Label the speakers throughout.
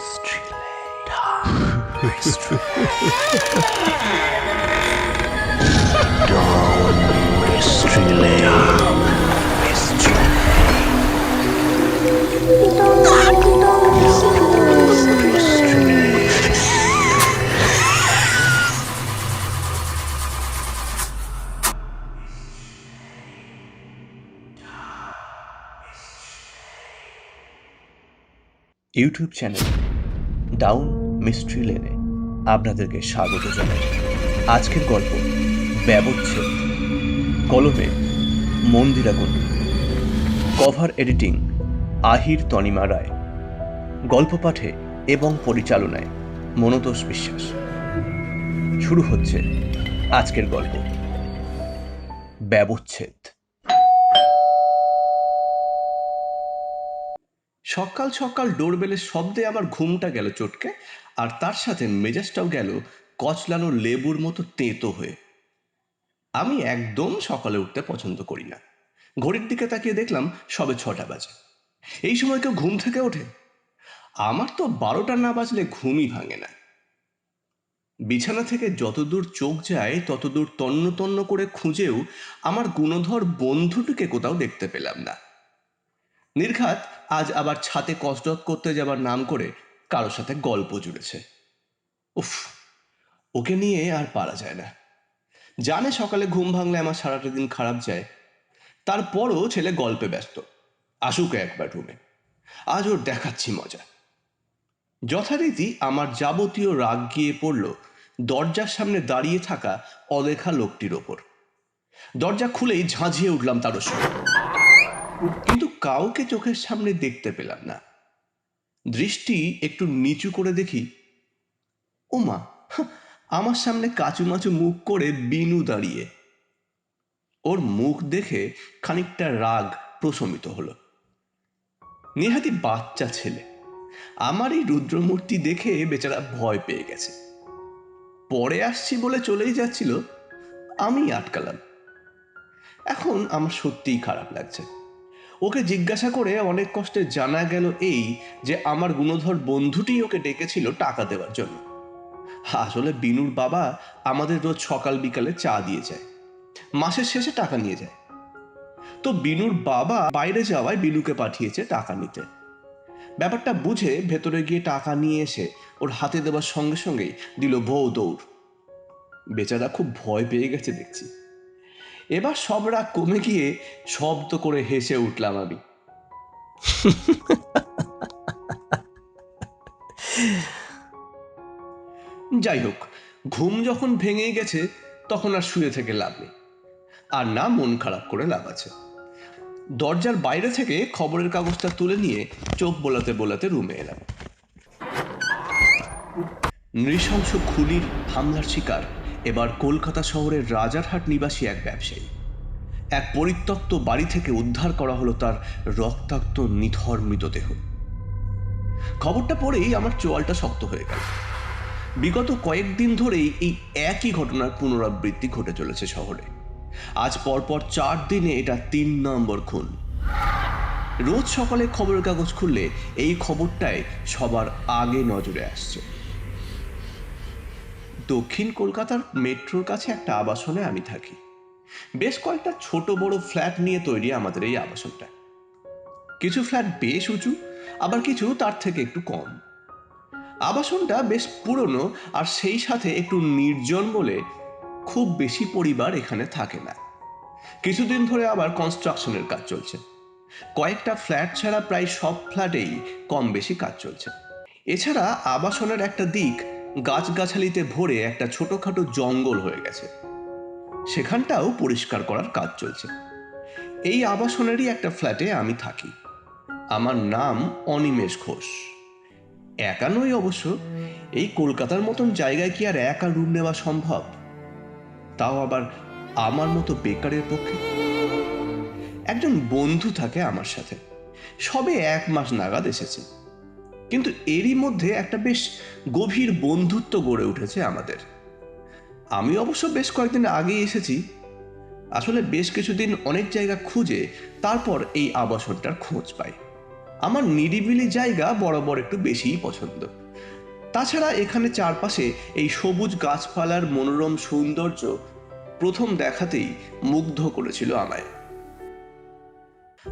Speaker 1: Mystery Lane. Mystery Lane. Down Mystery YouTube channel down mystery লেনে আপনাদেরকে স্বাগত জানাই। আজকের গল্প ব্যবচ্ছেদ, কলমে মন্দিরা কুণ্ডু কভার এডিটিং আহির তনিমা রায়। গল্প পাঠে এবং পরিচালনায় মনতোষ বিশ্বাস। শুরু হচ্ছে আজকের গল্প। ব্যবচ্ছেদ। সকাল সকাল ডোরবেলের শব্দে আমার ঘুমটা গেল চটকে, আর তার সাথে মেজাজটাও গেল কচলানো লেবুর মতো তেঁতো হয়ে। আমি একদম সকালে উঠতে পছন্দ করি না। ঘড়ির দিকে তাকিয়ে দেখলাম সবে ছটা বাজে। এই সময় কেউ ঘুম থেকে ওঠে? আমার তো বারোটা না বাজলে ঘুমই ভাঙে না। বিছানা থেকে যতদূর চোখ যায়, ততদূর তন্ন তন্ন করে খুঁজেও আমার গুণধর বন্ধুটিকে কোথাও দেখতে পেলাম না। নির্ঘাত আজ আবার ছাতে কসরত করতে যাবার নাম করে কারোর সাথে গল্প জুড়েছে। উফ, ওকে নিয়ে আর পারা যায় না। জানে সকালে ঘুম ভাঙলে আমার সারাটা দিন খারাপ যায়। তারপরও ছেলে গল্পে ব্যস্ত। আসুক একবার রুমে। আজ ওর দেখাচ্ছি মজা। যথারীতি আমার যাবতীয় রাগ গিয়ে পড়ল দরজার সামনে দাঁড়িয়ে থাকা অদেখা লোকটির ওপর। দরজা খুলেই ঝাঁঝিয়ে উঠলাম তার সঙ্গে কিন্তু কাউকে চোখের সামনে দেখতে পেলাম না। দৃষ্টি একটু নিচু করে দেখি, ওমা আমার সামনে কাচুমাচু মুখ করে বিনু দাঁড়িয়ে। ওর মুখ দেখে খানিকটা রাগ প্রশমিত হলো। নেহাতি বাচ্চা ছেলে আমার এই রুদ্রমূর্তি দেখে বেচারা ভয় পেয়ে গেছে। পরে আসছি বলে চলেই যাচ্ছিল, আমি আটকালাম। এখন আমার সত্যিই খারাপ লাগছে। ওকে জিজ্ঞাসা করে অনেক কষ্টে জানা গেল এই যে আমার গুণধর বন্ধুটি ওকে ডেকেছিল টাকা দেওয়ার জন্য। আসলে বিনুর বাবা আমাদের রোজ সকাল বিকালে চা দিয়ে যায়। মাসের শেষে টাকা নিয়ে যায়। তো বিনুর বাবা বাইরে যাওয়ায় বিনুকে পাঠিয়েছে টাকা নিতে। ব্যাপারটা বুঝে ভেতরে গিয়ে টাকা নিয়ে এসে ওর হাতে দেওয়ার সঙ্গে সঙ্গেই দিল বউ দৌড়। বেচারা খুব ভয় পেয়ে গেছে দেখছি। এবার সব রাগ কমে গিয়ে শব্দ করে হেসে উঠলাম আমি। যাই হোক, ঘুম যখন ভেঙে গেছে, তখন আর শুয়ে থেকে লাভ নেই। আর না মন খারাপ করে লাভ আছে। দরজার বাইরে থেকে খবরের কাগজটা তুলে নিয়ে চোখ বোলাতে বোলাতে রুমে এলাম। নৃশংস খুলির হামলার শিকার এবার কলকাতা শহরের রাজারহাট নিবাসী এক ব্যবসায়ী। এক পরিত্যক্ত বাড়ি থেকে উদ্ধার করা হলো তার রক্তাক্ত, নিথর মৃতদেহ। খবরটা পড়েই আমার চোয়ালটা শক্ত হয়ে গেল। বিগত কয়েকদিন ধরেই এই একই ঘটনার পুনরাবৃত্তি ঘটে চলেছে শহরে। আজ পরপর চার দিনে এটা তিন নম্বর খুন। রোজ সকালে খবরের কাগজ খুললে এই খবরটাই সবার আগে নজরে আসছে। দক্ষিণ কলকাতার মেট্রোর কাছে একটা আবাসনে আমি থাকি। বেশ কয়েকটা ছোট বড় ফ্ল্যাট নিয়ে তৈরি আমাদের এই আবাসনটা। কিছু ফ্ল্যাট বেশ উঁচু, আবার কিছু তার থেকে একটু কম। আবাসনটা বেশ পুরনো আর সেই সাথে একটু নির্জন বলে খুব বেশি পরিবার এখানে থাকে না। কিছুদিন ধরে আবার কনস্ট্রাকশনের কাজ চলছে। কয়েকটা ফ্ল্যাট ছাড়া প্রায় সব ফ্ল্যাটেই কম বেশি কাজ চলছে। এছাড়া আবাসনের একটা দিক গাছগাছালিতে ভরে একটা ছোটখাটো জঙ্গল হয়ে গেছে। সেখানটাও পরিষ্কার করার কাজ চলছে। এই আবাসনেরই একটা ফ্ল্যাটে আমি থাকি। আমার নাম অনিমেষ ঘোষ। একা নই অবশ্য এই কলকাতার মতন জায়গায় কি আর একা রুম নেওয়া সম্ভব? তাও আবার আমার মতো বেকারের পক্ষে? একজন বন্ধু থাকে আমার সাথে। সবে এক মাস নাগাদ এসেছে। কিন্তু এরই মধ্যে একটা বেশ গভীর বন্ধুত্ব গড়ে উঠেছে আমাদের। আমি অবশ্য বেশ কয়েকদিন আগে এসেছি। আসলে বেশ কিছুদিন অনেক জায়গা খুঁজে তারপর এই আবাসনটার খোঁজ পাই। আমার নিরিবিলি জায়গা বরাবর একটু বেশিই পছন্দ। তাছাড়া এখানে চারপাশে এই সবুজ গাছপালার মনোরম সৌন্দর্য প্রথম দেখাতেই মুগ্ধ করেছিল আমায়।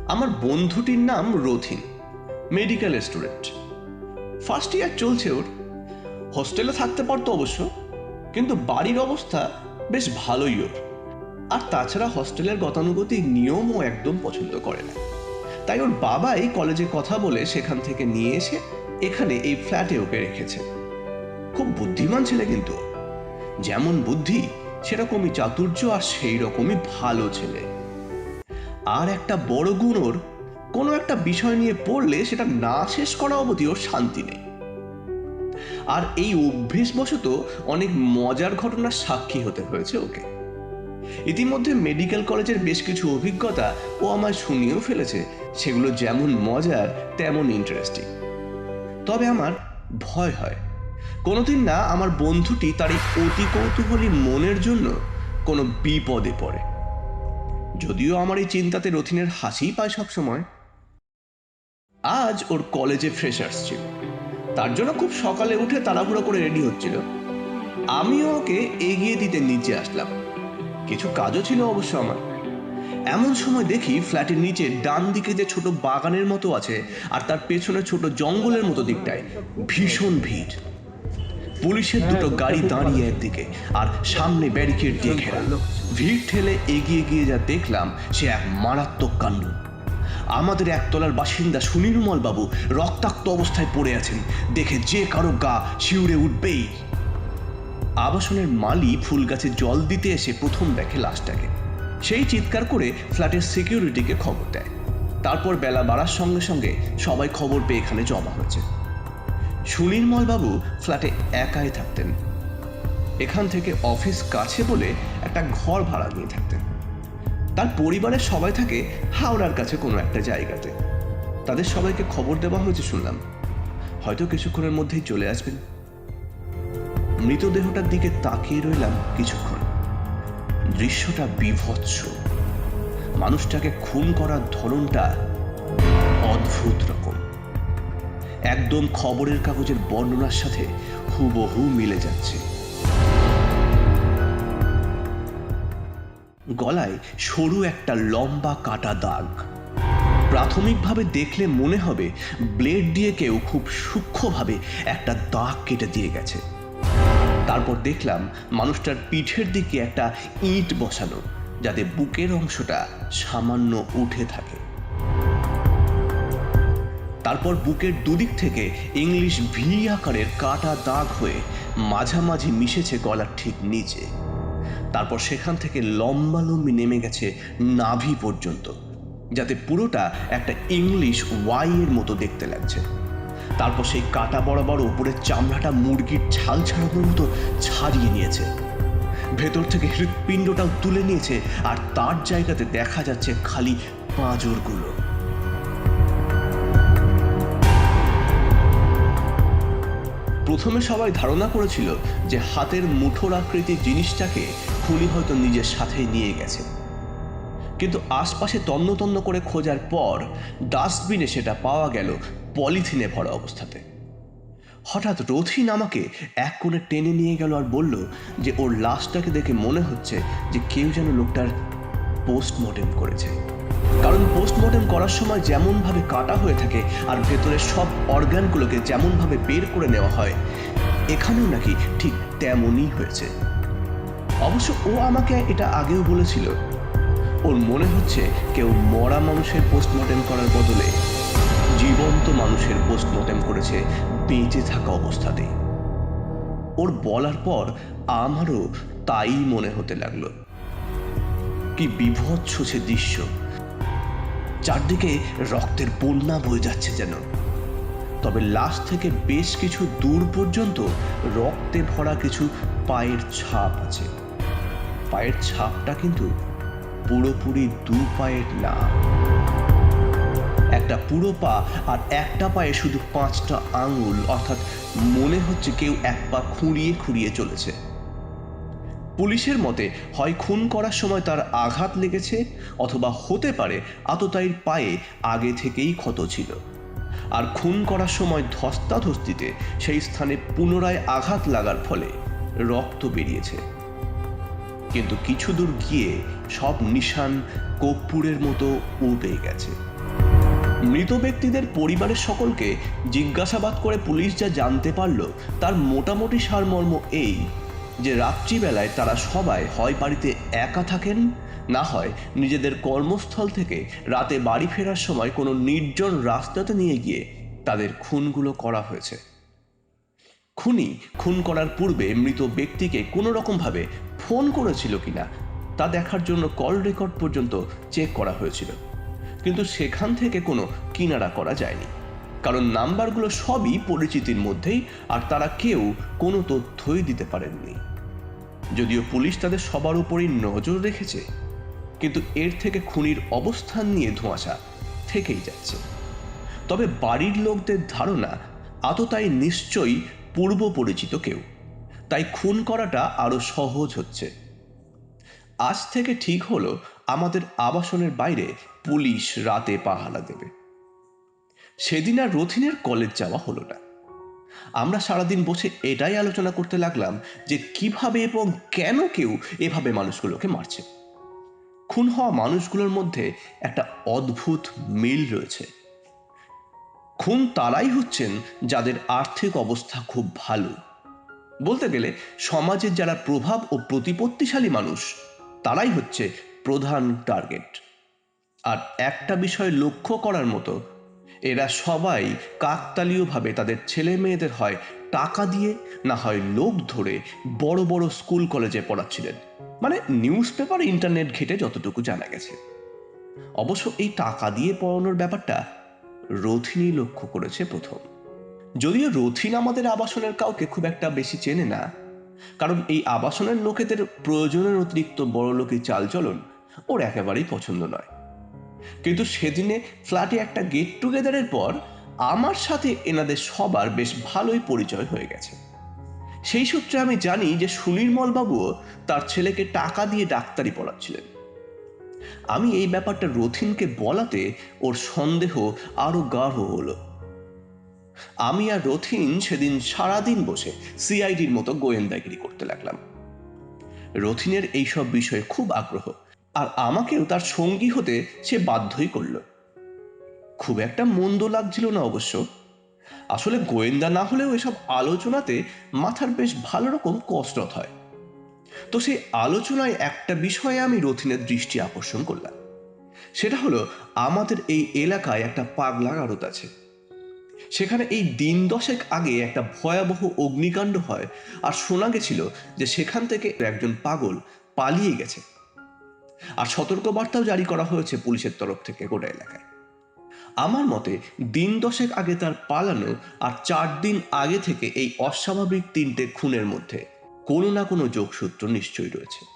Speaker 1: আমার বন্ধুটির নাম Rathin medical student first year চলছে ওর। হোস্টেলে থাকতে পারতো অবশ্য, কিন্তু বাড়ির অবস্থা বেশ ভালোই ওর। আর তাছাড়া হস্টেলের গতানুগতিক নিয়মও একদম পছন্দ করে না। তাই ওর বাবাই কলেজে কথা বলে সেখান থেকে নিয়ে এসে এখানে এই ফ্ল্যাটে ওকে রেখেছে। খুব বুদ্ধিমান ছেলে কিন্তু যেমন বুদ্ধি, সেরকমই চাতুর্য আর সেই রকমই ভালো ছেলে। আর একটা বড় গুণ ওর কোনো একটা বিষয় নিয়ে পড়লে সেটা না শেষ করা অবধি ওর শান্তি নেই। আর এই অভ্যেসবশত অনেক মজার ঘটনার সাক্ষী হতে হয়েছে ওকে। ইতিমধ্যে মেডিকেল কলেজের বেশ কিছু অভিজ্ঞতা ও আমায় শুনিয়েও ফেলেছে, সেগুলো যেমন মজার, তেমন ইন্টারেস্টিং তবে আমার ভয় হয়। কোনোদিন না আমার বন্ধুটি তার এই অতি কৌতূহলী মনের জন্য কোনো বিপদে পড়ে। যদিও আমার এই চিন্তাতে রথিনের হাসিই পায় সবসময়। আজ ওর কলেজে ফ্রেশার্স ছিল। তার জন্য খুব সকালে উঠে তাড়াহুড়ো করে রেডি হচ্ছিল। আমিও ওকে এগিয়ে দিতে নিচে আসলাম। কিছু কাজও ছিল অবশ্য আমার। এমন সময় দেখি ফ্ল্যাটের নিচে ডান দিকে যে ছোট বাগানের মতো আছে আর তার পেছনে ছোট জঙ্গলের মতো দিকটায় ভীষণ ভিড়। পুলিশের দুটো গাড়ি দাঁড়িয়ে একদিকে আর সামনে ব্যারিকেড দিয়ে ঘেরা। ভিড় ঠেলে এগিয়ে গিয়ে যা দেখলাম, সে এক মারাত্মক কাণ্ড। আমাদের একতলার বাসিন্দা সুনির্মল বাবু রক্তাক্ত অবস্থায় পড়ে আছেন। দেখে যে কারও গা শিউরে উঠবেই। আবাসনের মালি ফুল গাছে জল দিতে এসে প্রথম দেখে লাশটাকে। সেই চিৎকার করে ফ্ল্যাটের সিকিউরিটিকে খবর দেয়। তারপর বেলা বাড়ার সঙ্গে সঙ্গে সবাই খবর পেয়ে এখানে জমা হয়েছে। সুনির্মল বাবু ফ্ল্যাটে একাই থাকতেন। এখান থেকে অফিস কাছে বলে একটা ঘর ভাড়া নিয়ে থাকতেন। তার পরিবারের সবাই থাকে হাওড়ার কাছে কোনো একটা জায়গাতে। তাদের সবাইকে খবর দেওয়া হয়েছে শুনলাম। হয়তো কিছুক্ষণের মধ্যেই চলে আসবেন। মৃতদেহটার দিকে তাকিয়ে রইলাম কিছুক্ষণ। দৃশ্যটা বিভৎস। মানুষটাকে খুন করার ধরনটা অদ্ভুত রকম। একদম খবরের কাগজের বর্ণনার সাথে হুবহু মিলে যাচ্ছে। গলায় সরু একটা লম্বা কাটা দাগ। প্রাথমিকভাবে দেখলে মনে হবে ব্লেড দিয়ে কেউ খুব সূক্ষ্মভাবে একটা দাগ কেটে দিয়ে গেছে। তারপর দেখলাম মানুষটার পিঠের দিকে একটা ইট বসানো, যাতে বুকের অংশটা সামান্য উঠে থাকে। তারপর বুকের দুদিক থেকে ইংলিশ ভি আকারের কাটা দাগ হয়ে মাঝামাঝি মিশেছে গলার ঠিক নিচে। তারপর সেখান থেকে লম্বা লম্বি নেমে গেছে নাভি পর্যন্ত, যাতে পুরোটা একটা ইংলিশ ওয়াই এর মতো দেখতে লাগছে। তারপর সেই কাটা বরাবর উপরের চামড়াটা মুরগির ছাল ছাড়ানোর মতো ছাড়িয়ে নিয়েছে। ভেতর থেকে হৃৎপিণ্ডটাও তুলে নিয়েছে আর তার জায়গাতে দেখা যাচ্ছে খালি পাঁজরগুলো। প্রথমে সবাই ধারণা করেছিল যে হাতের মুঠোর আকৃতির জিনিসটাকে খুলি হয়তো নিজের সাথে নিয়ে গেছে। কিন্তু আশপাশে তন্ন তন্ন করে খোঁজার পর ডাস্টবিনে সেটা পাওয়া গেল পলিথিনে ভরা অবস্থাতে। হঠাৎ রথিন আমাকে এক কোণে টেনে নিয়ে গেল আর বলল যে ওর লাশটাকে দেখে মনে হচ্ছে যে কেউ যেন লোকটার পোস্টমর্টেম করেছে। কারণ পোস্টমর্টেম করার সময় যেমনভাবে কাটা হয়ে থাকে আর ভেতরের সব অর্গানগুলোকে যেমনভাবে বের করে নেওয়া হয়, এখানেও নাকি ঠিক তেমনই হয়েছে। অবশ্য ও আমাকে এটা আগেও বলেছিল। ওর মনে হচ্ছে কেউ মরা মানুষের পোস্টমর্টেম করার বদলে জীবন্ত মানুষের পোস্টমর্টেম করেছে বেঁচে থাকা অবস্থাতেই ওর বলার পর আমারও তাই মনে হতে লাগল। কি বিভৎস সে দৃশ্য। চারদিকে রক্তের বন্যা বয়ে যাচ্ছে যেন। তবে লাশ থেকে বেশ কিছু দূর পর্যন্ত রক্তে ভরা কিছু পায়ের ছাপ আছে। পায়ের ছাপটা কিন্তু পুরোপুরি দু পায়ের না। একটা পুরো পা আর একটা পায়ে শুধু পাঁচটা আঙুল, অর্থাৎ মনে হচ্ছে কেউ এক পা খুঁড়িয়ে খুঁড়িয়ে চলেছে। পুলিশের মতে, হয় খুন করার সময় তার আঘাত লেগেছে অথবা হতে পারে আততায়ীর পায়ে আগে থেকেই ক্ষত ছিল। আর খুন করার সময় ধস্তাধস্তিতে সেই স্থানে পুনরায় আঘাত লাগার ফলে রক্ত বেরিয়েছে। কিন্তু কিছু দূর গিয়ে সব নিশান কর্পূরের মতো উবে গেছে। মৃত ব্যক্তিদের পরিবারের সকলকে জিজ্ঞাসাবাদ করে পুলিশ যা জানতে পারল, তার মোটামুটি সারমর্ম এই যে রাত্রিবেলায় তারা সবাই হয় বাড়িতে একা থাকেন, না হয় নিজেদের কর্মস্থল থেকে রাতে বাড়ি ফেরার সময় কোনো নির্জন রাস্তাতে নিয়ে গিয়ে তাদের খুনগুলো করা হয়েছে। খুনি খুন করার পূর্বে মৃত ব্যক্তিকে কোনো রকমভাবে ফোন করেছিল কিনা তা দেখার জন্য কল রেকর্ড পর্যন্ত চেক করা হয়েছিল। কিন্তু সেখান থেকে কোনো কিনারা করা যায়নি। কারণ নাম্বারগুলো সবই পরিচিতির মধ্যেই আর তারা কেউ কোনো তথ্যই দিতে পারেননি। যদিও পুলিশ তাদের সবার উপরই নজর রেখেছে, কিন্তু এর থেকে খুনির অবস্থান নিয়ে ধোঁয়াশা থেকেই যাচ্ছে। তবে বাড়ির লোকদের ধারণা আততাই নিশ্চয়ই পূর্ব পরিচিত কেউ। তাই খুন করাটা আরও সহজ হচ্ছে। আজ থেকে ঠিক হলো আমাদের আবাসনের বাইরে পুলিশ রাতে পাহারা দেবে। সেদিন আর রথিনের কলেজ যাওয়া হলো না। আমরা সারাদিন বসে এটাই আলোচনা করতে লাগলাম যে কীভাবে এবং কেন কেউ এভাবে মানুষগুলোকে মারছে। খুন হওয়া মানুষগুলোর মধ্যে একটা অদ্ভুত মিল রয়েছে। খুন তারাই হচ্ছেন যাদের আর্থিক অবস্থা খুব ভালো। বলতে গেলে সমাজের যারা প্রভাব ও প্রতিপত্তিশালী মানুষ, তারাই হচ্ছে প্রধান টার্গেট। আর একটা বিষয় লক্ষ্য করার মতো, এরা সবাই কাকতালীয়ভাবে তাদের ছেলে মেয়েদের হয় টাকা দিয়ে, না হয় লোক ধরে বড় বড় স্কুল কলেজে পড়াচ্ছিলেন। মানে নিউজ পেপার, ইন্টারনেট ঘেটে যতটুকু জানা গেছে। অবশ্য এই টাকা দিয়ে পড়ানোর ব্যাপারটা রথিনী লক্ষ্য করেছে প্রথম। যদিও রথিন আমাদের আবাসনের কাউকে খুব একটা বেশি চেনে না, কারণ এই আবাসনের লোকেদের প্রয়োজনের অতিরিক্ত বড় লোকের চালচলন ওর একেবারেই পছন্দ নয়। কিন্তু সেদিনে ফ্ল্যাটে একটা গেট টুগেদারের পর আমার সাথে এনাদের সবার বেশ ভালোই পরিচয় হয়ে গেছে। সেই সূত্রে আমি জানি যে সুনির্মল বাবুও তার ছেলেকে টাকা দিয়ে ডাক্তারি পড়াচ্ছিলেন। আমি এই ব্যাপারটা রথিনকে বলাতে ওর সন্দেহ আরও গাঢ় হলো। আমি আর রথিন সেদিন সারাদিন বসে সিআইডির মতো গোয়েন্দাগিরি করতে লাগলাম। রথিনের এইসব বিষয়ে খুব আগ্রহ, আর আমাকেও তার সঙ্গী হতে সে বাধ্যই করল। খুব একটা মন্দ লাগছিল না অবশ্য। আসলে গোয়েন্দা না হলেও এসব আলোচনাতে মাথার বেশ ভালো রকম কসরত হয়। তো সেই আলোচনায় একটা বিষয়ে আমি রথিনের দৃষ্টি আকর্ষণ করলাম। সেটা হলো, আমাদের এই এলাকায় একটা পাগলা গারদ আছে। সেখানে এই দিন দশেক আগে একটা ভয়াবহ অগ্নিকাণ্ড হয় আর শোনা গেছিল যে সেখান থেকে একজন পাগল পালিয়ে গেছে। আর সতর্কবার্তাও জারি করা হয়েছে পুলিশের তরফ থেকে গোটা এলাকায়। আমার মতে, দিন দশেক আগে তার পালানো আর চার দিন আগে থেকে এই অস্বাভাবিক তিনটে খুনের মধ্যে কোনো না কোনো যোগসূত্র নিশ্চয়ই রয়েছে।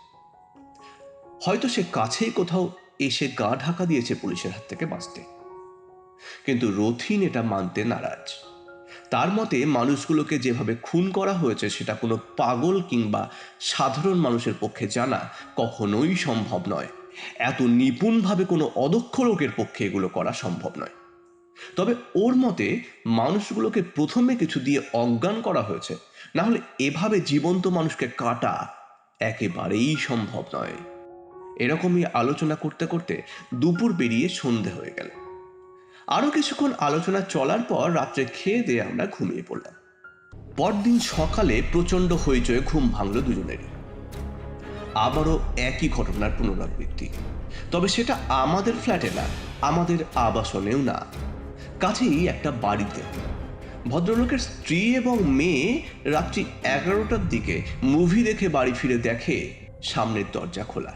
Speaker 1: হয়তো সে কাছেই কোথাও এসে গা ঢাকা দিয়েছে পুলিশের হাত থেকে বাঁচতে। কিন্তু রথিন এটা মানতে নারাজ। তার মতে মানুষগুলোকে যেভাবে খুন করা হয়েছে সেটা কোনো পাগল কিংবা সাধারণ মানুষের পক্ষে জানা কখনোই সম্ভব নয়। এত নিপুণভাবে কোনো অদক্ষ লোকের পক্ষে এগুলো করা সম্ভব নয়। তবে ওর মতে মানুষগুলোকে প্রথমে কিছু দিয়ে অজ্ঞান করা হয়েছে। না হলে এভাবে জীবন্ত মানুষকে কাটা একেবারেই সম্ভব নয়। এরকমই আলোচনা করতে করতে দুপুর পেরিয়ে সন্ধে হয়ে গেল। আরও কিছুক্ষণ আলোচনা চলার পর রাত্রে খেয়ে দিয়ে আমরা ঘুমিয়ে পড়লাম। পরদিন সকালে প্রচণ্ড হইচয়ে ঘুম ভাঙল দুজনেরই আবারও একই ঘটনার পুনরাবৃত্তি। তবে সেটা আমাদের ফ্ল্যাটে না, আমাদের আবাসনেও না। কাছেই একটা বাড়িতে। ভদ্রলোকের স্ত্রী এবং মেয়ে রাত্রি এগারোটার দিকে মুভি দেখে বাড়ি ফিরে দেখে সামনের দরজা খোলা।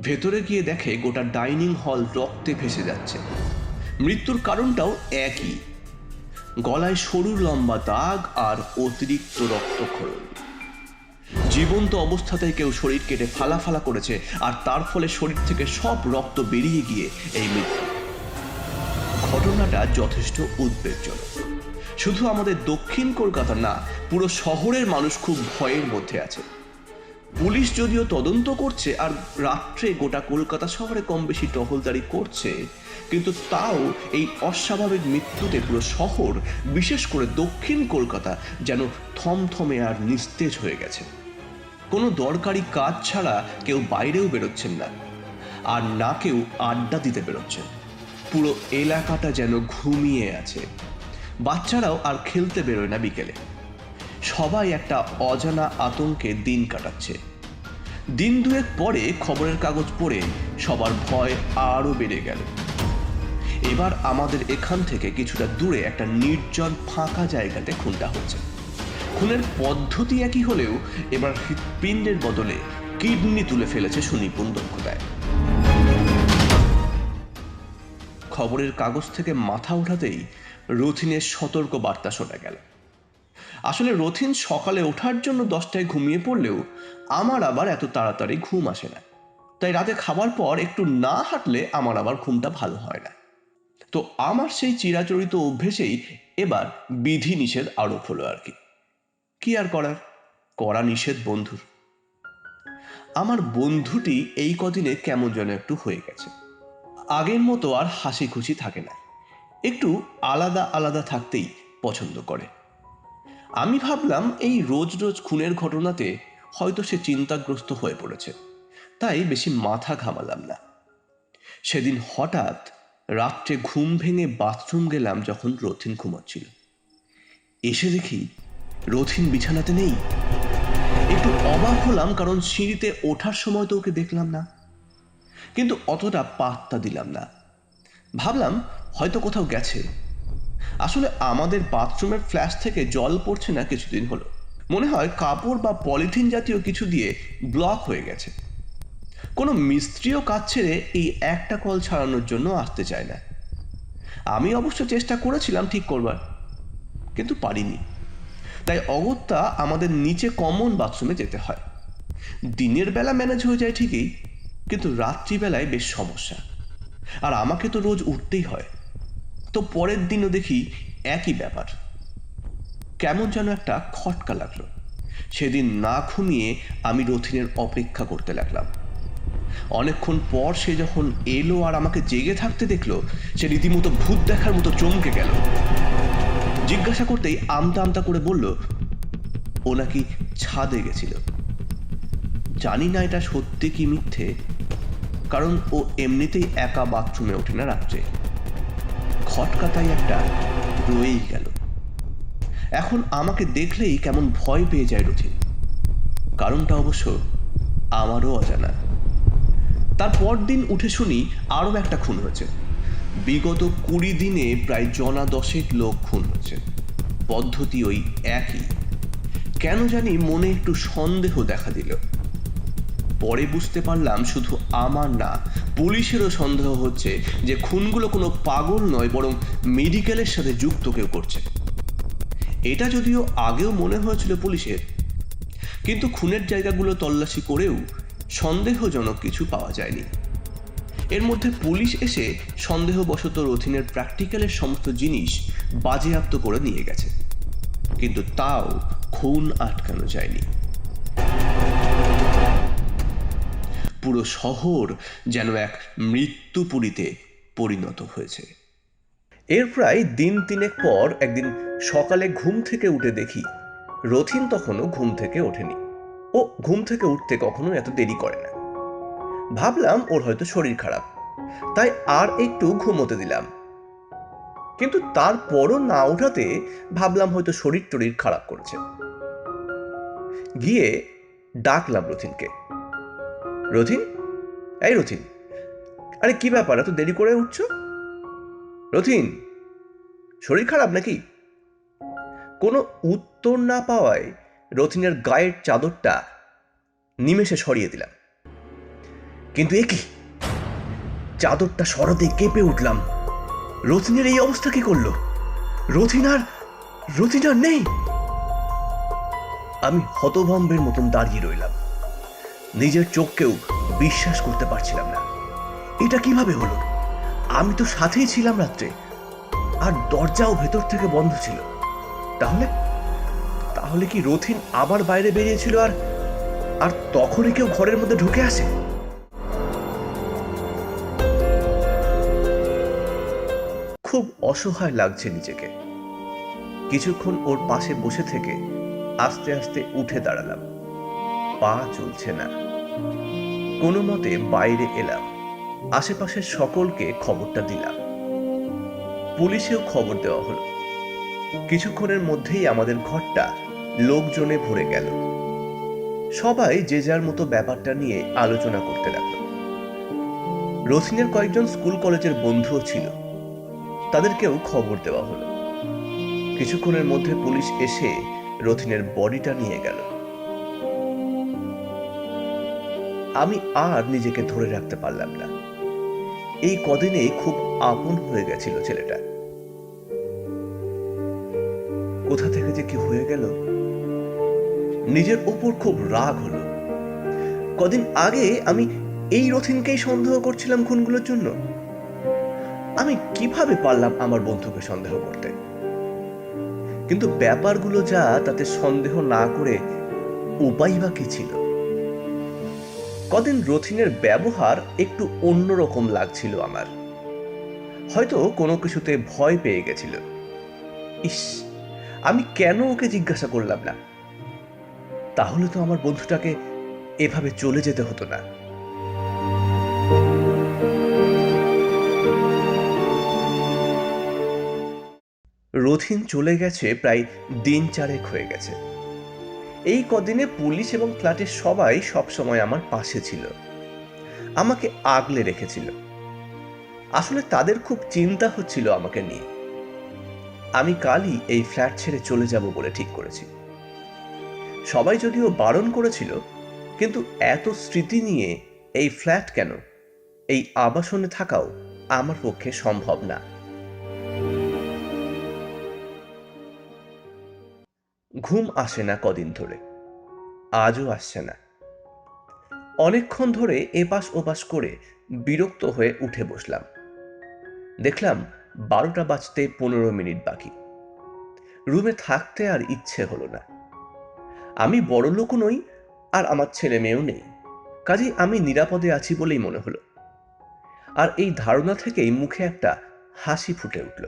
Speaker 1: ভেতরে গিয়ে দেখে গোটা ডাইনিং হল রক্তে ভেসে যাচ্ছে। মৃত্যুর কারণটাও একই। গলায় সরু লম্বা দাগ আর অতিরিক্ত রক্তক্ষরণ। জীবন্ত অবস্থাতেই কেউ শরীর কেটে ফালা ফালা করেছে আর তার ফলে শরীর থেকে সব রক্ত বেরিয়ে গিয়ে এই মৃত্যু। ঘটনাটা যথেষ্ট উদ্বেগজনক। শুধু আমাদের দক্ষিণ কলকাতা না, পুরো শহরের মানুষ খুব ভয়ের মধ্যে আছে। পুলিশ যদিও তদন্ত করছে আর রাত্রে গোটা কলকাতা শহরে কম বেশি টহলদারি করছে, কিন্তু তাও এই অস্বাভাবিক মৃত্যুতে পুরো শহর, বিশেষ করে দক্ষিণ কলকাতা, যেন থমথমে আর নিস্তেজ হয়ে গেছে। কোনো দরকারি কাজ ছাড়া কেউ বাইরেও বেরোচ্ছেন না, আর না কেউ আড্ডা দিতে বেরোচ্ছেন। পুরো এলাকাটা যেন ঘুমিয়ে আছে। বাচ্চারাও আর খেলতে বেরোয় না বিকেলে। সবাই একটা অজানা আতঙ্কে দিন কাটাচ্ছে। দিন দুয়েক পরে খবরের কাগজ পড়ে সবার ভয় আরও বেড়ে গেল। এবার আমাদের এখান থেকে কিছুটা দূরে একটা নির্জন ফাঁকা জায়গাতে খুনটা হচ্ছে। খুনের পদ্ধতি একই হলেও এবার হৃৎপিণ্ডের বদলে কিডনি তুলে ফেলেছে সুনিপুণ দক্ষতায়। খবরের কাগজ থেকে মাথা ওঠাতেই রথিনের সতর্ক বার্তা শোনা গেল। আসলে রথিন সকালে ওঠার জন্য দশটায় ঘুমিয়ে পড়লেও আমার আবার এত তাড়াতাড়ি ঘুম আসে না। তাই রাতে খাবার পর একটু না হাঁটলে আমার আবার ঘুমটা ভালো হয় না। তো আমার সেই চিরাচরিত অভ্যেসেই এবার বিধি নিষেধ আরোপ হলো আর কি। কি আর করার? করা নিষেধ বন্ধুর। আমার বন্ধুটি এই কদিনে কেমন যেন একটু হয়ে গেছে। আগের মতো আর হাসি খুশি থাকে না। একটু আলাদা আলাদা থাকতেই পছন্দ করে। আমি ভাবলাম এই রোজ রোজ খুনের ঘটনাতে হয়তো সে চিন্তাগ্রস্ত হয়ে পড়েছে, তাই বেশি মাথা ঘামালাম না। সেদিন হঠাৎ রাত্রে ঘুম ভেঙে বাথরুম গেলাম যখন রথিন ঘুমাচ্ছিল। এসে দেখি রথিন বিছানাতে নেই। একটু অবাক হলাম কারণ সিঁড়িতে ওঠার সময় তো ওকে দেখলাম না। কিন্তু অতটা পাত্তা দিলাম না। ভাবলাম হয়তো কোথাও গেছে। আসলে আমাদের বাথরুমের ফ্ল্যাশ থেকে জল পড়ছে না কিছুদিন হলো। মনে হয় কাপড় বা পলিথিন জাতীয় কিছু দিয়ে ব্লক হয়ে গেছে। কোনো মিস্ত্রিও কাজ ছেড়ে এই একটা কল ছাড়ানোর জন্য আসতে চায় না। আমি অবশ্য চেষ্টা করেছিলাম ঠিক করবার, কিন্তু পারিনি। তাই অগত্যা আমাদের নিচে কমন বাথরুমে যেতে হয়। দিনের বেলা ম্যানেজ হয়ে যায় ঠিকই, কিন্তু রাত্রিবেলায় বেশ সমস্যা। আর আমাকে তো রোজ উঠতেই হয়। তো পরের দিনও দেখি একই ব্যাপার। কেমন যেন একটা খটকা লাগল। সেদিন না ঘুমিয়ে আমি রথিনের অপেক্ষা করতে লাগলাম। অনেকক্ষণ পর সে যখন এলো আর আমাকে জেগে থাকতে দেখল, সে রীতিমতো ভূত দেখার মতো চমকে গেল। জিজ্ঞাসা করতেই আমতা আমতা করে বলল, ও নাকি ছাদে গেছিল। জানি না এটা সত্যি কি মিথ্যে, কারণ ও এমনিতেই একা বাথরুমে ওঠে না রাত্রে। খটকাতাই একটা রয়েই গেল। এখন আমাকে দেখলেই কেমন ভয় পেয়ে যায় রথিন। কারণটা অবশ্য আমারও অজানা। তারপর দিন উঠে শুনি আরও একটা খুন হয়েছে। বিগত কুড়ি দিনে প্রায় জনা দশেক লোক খুন হয়েছে। পদ্ধতি ওই একই। কেন জানি মনে একটু সন্দেহ দেখা দিল। পরে বুঝতে পারলাম শুধু আমার না, পুলিশেরও সন্দেহ হচ্ছে যে খুনগুলো কোনো পাগল নয়, বরং মেডিকেলের সাথে যুক্ত কেউ করছে। এটা যদিও আগেও মনে হয়েছিল পুলিশের, কিন্তু খুনের জায়গাগুলো তল্লাশি করেও সন্দেহজনক কিছু পাওয়া যায়নি। এর মধ্যে পুলিশ এসে সন্দেহবশত রথিনের প্র্যাকটিক্যালের সমস্ত জিনিস বাজেয়াপ্ত করে নিয়ে গেছে, কিন্তু তাও খুন আটকানো যায়নি। পুরো শহর যেন এক মৃত্যুপুরীতে পরিণত হয়েছে। এর প্রায় দিন তিনেক পর একদিন সকালে ঘুম থেকে উঠে দেখি, রথিন তখনও ঘুম থেকে ওঠেনি। ও ঘুম থেকে উঠতে কখনো এত দেরি করে না। ভাবলাম ওর হয়তো শরীর খারাপ, তাই আর একটু ঘুমোতে দিলাম। কিন্তু তারপরও না ওঠাতে ভাবলাম হয়তো শরীর টরীর খারাপ করেছে। গিয়ে ডাকলাম রথিনকে। রথিন? এই রথিন। আরে কি ব্যাপার, এত দেরি করে উঠছ? রথিন, শরীর খারাপ নাকি? কোনো উত্তর না পাওয়ায় রথিনের গায়ের চাদরটা নিমেষে সরিয়ে দিলাম। কিন্তু এ কি? চাদরটা সরতে কেঁপে উঠলাম। রথিনের এই অবস্থা কি করল? রথিনার রথিনার নেই। আমি হতভম্বের মতন দাঁড়িয়ে রইলাম। নিজের চোখকেও বিশ্বাস করতে পারছিলাম না। এটা কীভাবে হলো? আমি তো সাথেই ছিলাম রাত্রে, আর দরজাও ভেতর থেকে বন্ধ ছিল। তাহলে তাহলে কি রথিন আবার বাইরে বেরিয়েছিল আর আর তখনই কেউ ঘরের মধ্যে ঢুকে আসে? খুব অসহায় লাগছে নিজেকে। কিছুক্ষণ ওর পাশে বসে থেকে আস্তে আস্তে উঠে দাঁড়ালাম। পা চলছে না। কোনো মতে বাইরে এলাম, আশেপাশের সকলকে খবরটা দিলাম। পুলিশেও খবর দেওয়া হলো। কিছুক্ষণের মধ্যেই আমাদের ঘরটা লোকজনে ভরে গেল। সবাই যে যার মতো ব্যাপারটা নিয়ে আলোচনা করতে লাগল। রথিনের কয়েকজন স্কুল কলেজের বন্ধুও ছিল। তাদেরকেও খবর দেওয়া হলো। কিছুক্ষণের মধ্যে পুলিশ এসে রথিনের বডিটা নিয়ে গেল। আমি আর নিজেকে ধরে রাখতে পারলাম না। এই কদিনে খুব আপন হয়ে গেছিল ছেলেটা। কোথা থেকে যে কি হয়ে গেল? নিজের উপর খুব রাগ হলো। কদিন আগে আমি এই রথিনকেই সন্দেহ করছিলাম খুনগুলোর জন্য। আমি কীভাবে পারলাম আমার বন্ধুকে সন্দেহ করতে? কিন্তু ব্যাপারগুলো যা তাতে সন্দেহ না করে উপায় বা কি ছিল? কদিন রথিনের ব্যবহার একটু অন্যরকম লাগছিল আমার। হয়তো কোনো কিছুতে ভয় পেয়ে গেছিল। ইস, আমি কেন ওকে জিজ্ঞাসা করলাম না? তাহলে তো আমার বন্ধুটাকে এভাবে চলে যেতে হতো না। রথিন চলে গেছে প্রায় দিন চারেক হয়ে গেছে। এই কদিনে পুলিশ এবং ফ্ল্যাটের সবাই সবসময় আমার পাশে ছিল। আমাকে আগলে রেখেছিল। আসলে তাদের খুব চিন্তা হচ্ছিল আমাকে নিয়ে। আমি কালই এই ফ্ল্যাট ছেড়ে চলে যাব বলে ঠিক করেছি। সবাই যদিও বারণ করেছিল, কিন্তু এত স্মৃতি নিয়ে এই ফ্ল্যাট কেন? এই আবাসনে থাকাও আমার পক্ষে সম্ভব না। ঘুম আসে না কদিন ধরে। আজও আসছে না। অনেকক্ষণ ধরে এপাশ ওপাশ করে বিরক্ত হয়ে উঠে বসলাম। দেখলাম বারোটা বাজতে পনেরো মিনিট বাকি। রুমে থাকতে আর ইচ্ছে হলো না। আমি বড় লোক নই আর আমার ছেলে মেয়েও নেই। কাজেই আমি নিরাপদে আছি বলেই মনে হলো। আর এই ধারণা থেকেই মুখে একটা হাসি ফুটে উঠল।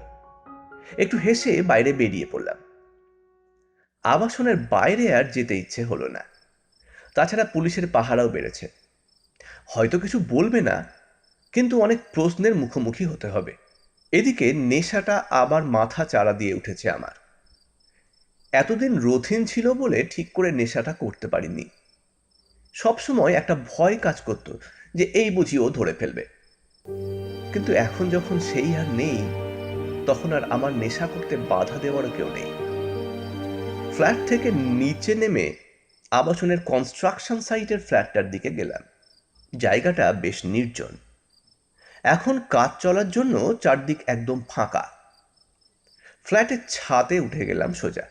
Speaker 1: একটু হেসে বাইরে বেরিয়ে পড়লাম। আবাসনের বাইরে আর যেতে ইচ্ছে হলো না। তাছাড়া পুলিশের পাহারাও বেড়েছে। হয়তো কিছু বলবে না, কিন্তু অনেক প্রশ্নের মুখোমুখি হতে হবে। এদিকে নেশাটা আবার মাথা চাড়া দিয়ে উঠেছে আমার। এতদিন রথিন ছিল বলে ঠিক করে নেশাটা করতে পারিনি। সবসময় একটা ভয় কাজ করতো যে এই বুঝি ও ধরে ফেলবে। কিন্তু এখন যখন সেই আর নেই, তখন আর আমার নেশা করতে বাধা দেওয়ারও কেউ নেই। ফ্ল্যাট থেকে নিচে নেমে আবাসনের কনস্ট্রাকশন সাইটের ফ্ল্যাটটার দিকে গেলাম। জায়গাটা বেশ নির্জন। এখন কাজ চলার জন্য চারদিক একদম ফাঁকা। ফ্ল্যাটের ছাদে উঠে গেলাম সোজা।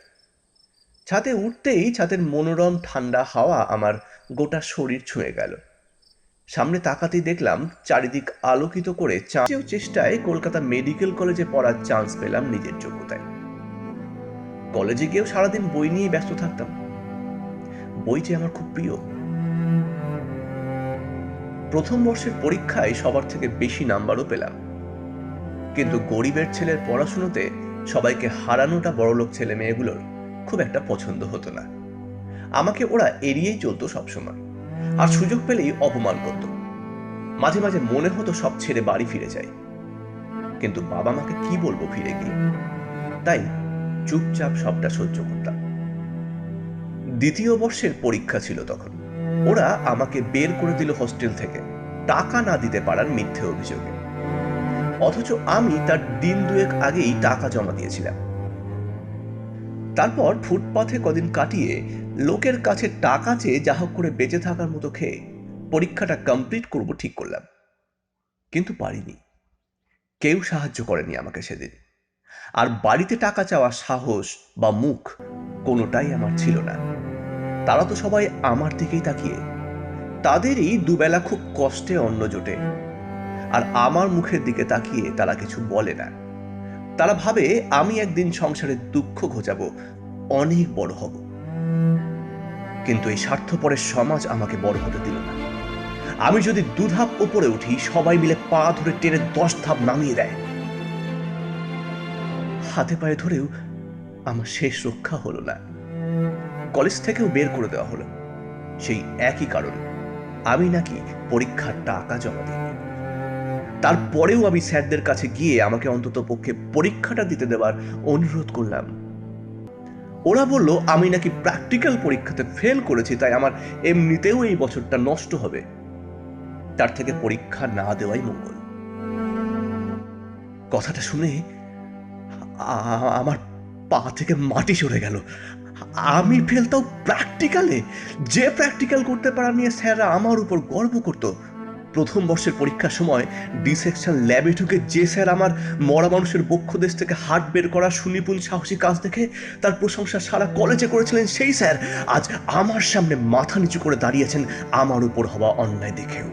Speaker 1: ছাদে উঠতেই ছাদের মনোরম ঠান্ডা হাওয়া আমার গোটা শরীর ছুঁয়ে গেল। সামনে তাকাতেই দেখলাম চারিদিক আলোকিত করে চাঁচেও চেষ্টায় কলকাতা মেডিকেল কলেজে পড়ার চান্স পেলাম নিজের যোগ্যতায়। কলেজে গিয়েও সারাদিন বই নিয়ে ব্যস্ত থাকতাম। বই যে আমার খুব প্রিয়। প্রথম বর্ষের পরীক্ষায় সবার থেকে বেশি নাম্বারও পেলাম। কিন্তু গরিবের ছেলের পড়াশুনোতে সবাইকে হারানোটা বড়লোক ছেলে মেয়েগুলোর খুব একটা পছন্দ হতো না। আমাকে ওরা এড়িয়েই চলতো সবসময়। আর সুযোগ পেলেই অপমান করত। মাঝে মাঝে মনে হতো সব ছেড়ে বাড়ি ফিরে যায় কিন্তু বাবা মাকে কি বলব ফিরে গিয়ে? তাই চুপচাপ সবটা সহ্য করতাম। দ্বিতীয় বর্ষের পরীক্ষা ছিল তখন। ওরা আমাকে বের করে দিল হোস্টেল থেকে। টাকা না দিতে পারার মিথ্যে অভিযোগে। অথচ আমি তার দিন দুয়েক আগেই টাকা জমা দিয়েছিলাম। তারপর ফুটপাথে কদিন কাটিয়ে লোকের কাছে টাকা চেয়ে যা হোক করে বেঁচে থাকার মতো খেয়ে পরীক্ষাটা কমপ্লিট করব ঠিক করলাম। কিন্তু পারিনি। কেউ সাহায্য করেনি আমাকে সেদিন। আর বাড়িতে টাকা চাওয়া সাহস বা মুখ কোনোটাই আমার ছিল না। তারা তো সবাই আমার দিকেই তাকিয়ে। তাদেরই দুবেলা খুব কষ্টে অন্ন জোটে। আর আমার মুখের দিকে তাকিয়ে তারা কিছু বলে না। তারা ভাবে আমি একদিন সংসারের দুঃখ ঘোচাবো, অনেক বড় হব। কিন্তু এই স্বার্থপরের সমাজ আমাকে বড় হতে দিল না। আমি যদি দুধাপ উপরে উঠি, সবাই মিলে পা ধরে টেনে দশ ধাপ নামিয়ে দেয়। হাতে পায়ে ধরেও আমার শেষ রক্ষা হলো না। কলেজ থেকেও বের করে দেওয়া হলো। সেই একই কারণ, আমি নাকি পরীক্ষার টাকা জমা দিই। তারপরেও আমি স্যারদের কাছে গিয়ে আমাকে অন্তত পক্ষে পরীক্ষাটা দিতে দেওয়ার অনুরোধ করলাম। ওরা বলল, আমি নাকি প্র্যাকটিক্যাল পরীক্ষাতে ফেল করেছি, তাই আমার এমনিতেও এই বছরটা নষ্ট হবে। তার থেকে পরীক্ষা না দেওয়াই মঙ্গল। কথাটা শুনে আমার পা থেকে মাটি সরে গেল। আমি ফেলতাম প্র্যাকটিক্যালে যে প্র্যাকটিক্যাল করতে পারা নিয়ে স্যাররা আমার উপর গর্ব করত। প্রথম বর্ষের পরীক্ষার সময় ডিসেকশন ল্যাবে ঢুকে যে স্যার আমার মরা মানুষের বক্ষ দেশ থেকে হাট বের করা, সুনিপুণ, সাহসী কাজ দেখে তার প্রশংসা সারা কলেজে করেছিলেন সেই স্যার। আজ আমার সামনে মাথা নিচু করে দাঁড়িয়েছেন আমার উপর হওয়া অন্যায় দেখেও।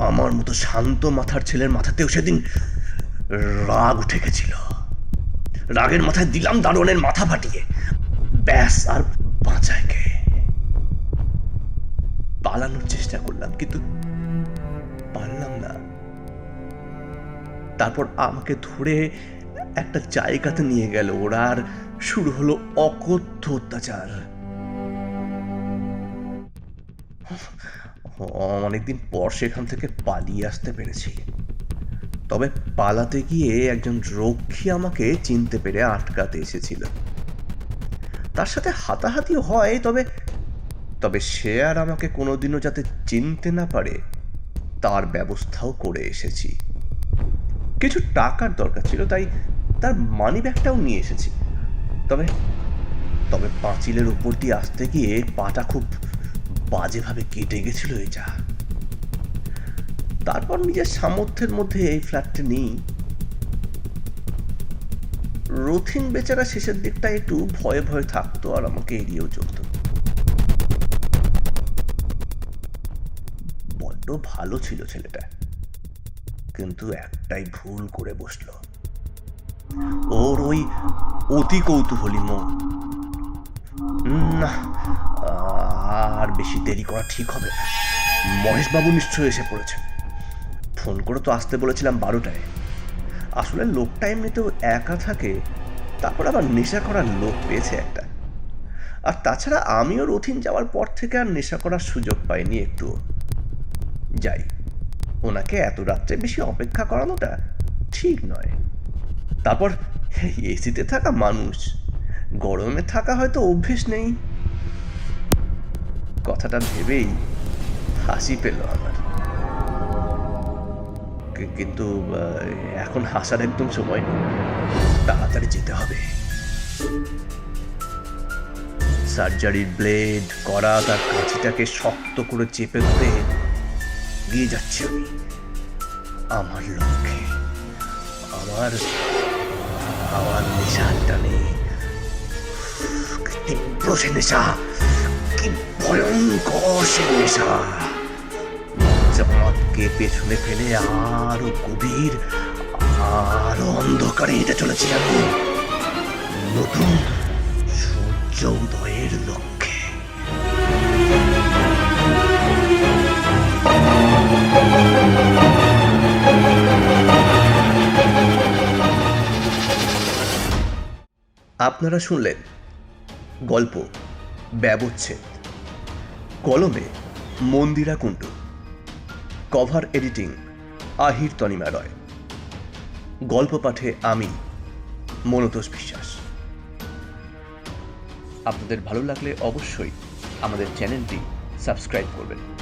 Speaker 1: আমার মতো শান্ত মাথার ছেলের মাথাতেও সেদিন রাগ উঠে গেছিল। রাগের মাথায় দিলাম দারোয়ানের মাথা ফাটিয়ে। ব্যাস, আর বাঁচায় কে পালানোর চেষ্টা করলাম, কিন্তু পারলাম না। তারপর আমাকে ধরে একটা জায়গাতে নিয়ে গেল। ওরা আর শুরু হলো অকথ্য অত্যাচার। অনেকদিন পর সেখান থেকে পালিয়ে আসতে পেরেছি। তবে পালাতে গিয়ে একজন রক্ষী আমাকে চিনতে পেরে আটকাতে এসেছিল। তার সাথে হাতাহাতি হয়, তবে তবে সে আর আমাকে কোনোদিনও যাতে চিনতে না পারে, তার ব্যবস্থাও করে এসেছি। কিছু টাকার দরকার ছিল, তাই তার মানি ব্যাগটাও নিয়ে এসেছি। তবে তবে পাঁচিলের উপর দিয়ে আসতে গিয়ে পাটা খুব বাজেভাবে কেটে গেছিল যা তারপর নিজের সামর্থ্যের মধ্যে এই ফ্ল্যাটটা নেই। রথিন বেচারা শেষের দিকটা একটু ভয়ে ভয়ে থাকতো আর আমাকে এড়িয়েও চলতো। বড্ড ভালো ছিল ছেলেটা। কিন্তু একটাই ভুল করে বসল। ওর ওই অতি কৌতূহলী মন। না আর বেশি দেরি করা ঠিক হবে না। মহেশবাবু নিশ্চয়ই এসে পড়েছেন। ফোন করে তো আসতে বলেছিলাম বারোটায়। আসলে লোকটা এমনিতেও একা থাকে, তারপর আবার নেশা করার লোক পেয়েছে একটা। আর তাছাড়া আমিও রথিন যাওয়ার পর থেকে আর নেশা করার সুযোগ পাইনি একটু। যাই, ওনাকে এত রাত্রে বেশি অপেক্ষা করানোটা ঠিক নয়। তারপর এসিতে থাকা মানুষ, গরমে থাকা হয়তো অভ্যেস নেই। কথাটা ভেবেই হাসি পেল আমার। কিন্তু এখন হাসার একদম সময় নেই। তাড়াতাড়ি যেতে হবে। সার্জারির ব্লেড, করা তার কাঁচিটাকে শক্ত করে চেপে ধরে গিয়ে যাচ্ছি আমি। আমার লক্ষ্যে আমার আমার নেশার টানে তীব্র সে নেশা। কি ভয়ঙ্কর সে নেশা চাঁদকে পেছনে ফেলে আরও গভীর, আরও অন্ধকারে হেঁটে চলেছি আমি। নতুন সূর্য উদয়ের লক্ষ্যে। আপনারা শুনলেন গল্প ব্যবচ্ছেদ। কলমে মন্দিরা কুণ্ডু কভার এডিটিং আহির তনিমা রয় গল্প পাঠে আমি মনোতোষ বিশ্বাস। আপনাদের ভালো লাগলে অবশ্যই আমাদের চ্যানেলটি সাবস্ক্রাইব করবেন।